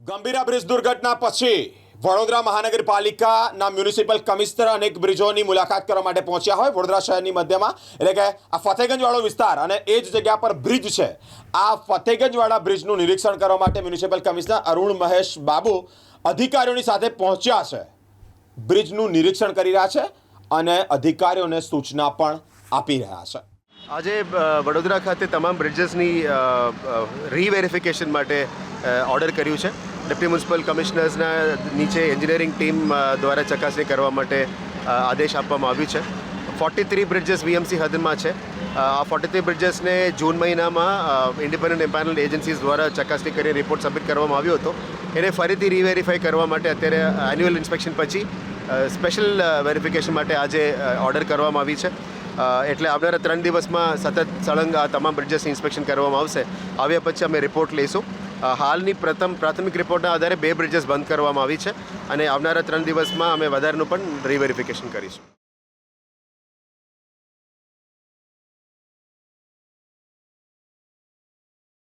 Gambhira bridge દુર્ઘટના પછી વડોદરા મહાનગરપાલિકાના મ્યુનિસિપલ કમિશનર અનેક બ્રિજોની મુલાકાત કરવા માટે પહોંચ્યા હોય. વડોદરા શહેરની મધ્યમાં, એટલે કે આ ફતેગંજવાળો વિસ્તાર અને એ જ જગ્યા પર બ્રિજ છે. આ ફતેગંજવાળા બ્રિજનું નિરીક્ષણ કરવા માટે મ્યુનિસિપલ કમિશનર અરુણ મહેશ બાબુ અધિકારીઓની સાથે પહોંચ્યા છે. બ્રિજનું નિરીક્ષણ કરી રહ્યા છે અને અધિકારીઓને સૂચના પણ આપી રહ્યા છે. આજે વડોદરા ખાતે તમામ બ્રિજેસની રીવેરિફિકેશન માટે ઓર્ડર કર્યું છે. ડેપ્ટી મ્યુનિસિપલ કમિશનર્સના નીચે એન્જિનિયરિંગ ટીમ દ્વારા ચકાસણી કરવા માટે આદેશ આપવામાં આવ્યું છે. ફોર્ટી થ્રી બ્રિજેસ વીએમસી હદમાં છે. આ ફોર્ટી થ્રી બ્રિજેસને જૂન મહિનામાં ઇન્ડિપેન્ડન્ટ એમ્પાનલ એજન્સીઝ દ્વારા ચકાસણી કરી રિપોર્ટ સબમિટ કરવામાં આવ્યો હતો. એને ફરીથી રીવેરીફાઈ કરવા માટે અત્યારે એન્યુઅલ ઇન્સ્પેક્શન પછી સ્પેશિયલ વેરિફિકેશન માટે આજે ઓર્ડર કરવામાં આવી છે. એટલે આવનારા ત્રણ દિવસમાં સતત સળંગ આ તમામ બ્રિજેસની ઇન્સ્પેક્શન કરવામાં આવશે. આવ્યા પછી અમે રિપોર્ટ લઈશું. હાલની પ્રથમ પ્રાથમિક રિપોર્ટના આધારે બે બ્રિજેસ બંધ કરવામાં આવી છે અને આવનારા ત્રણ દિવસમાં અમે વધારેનું પણ રીવેરિફિકેશન કરીશું.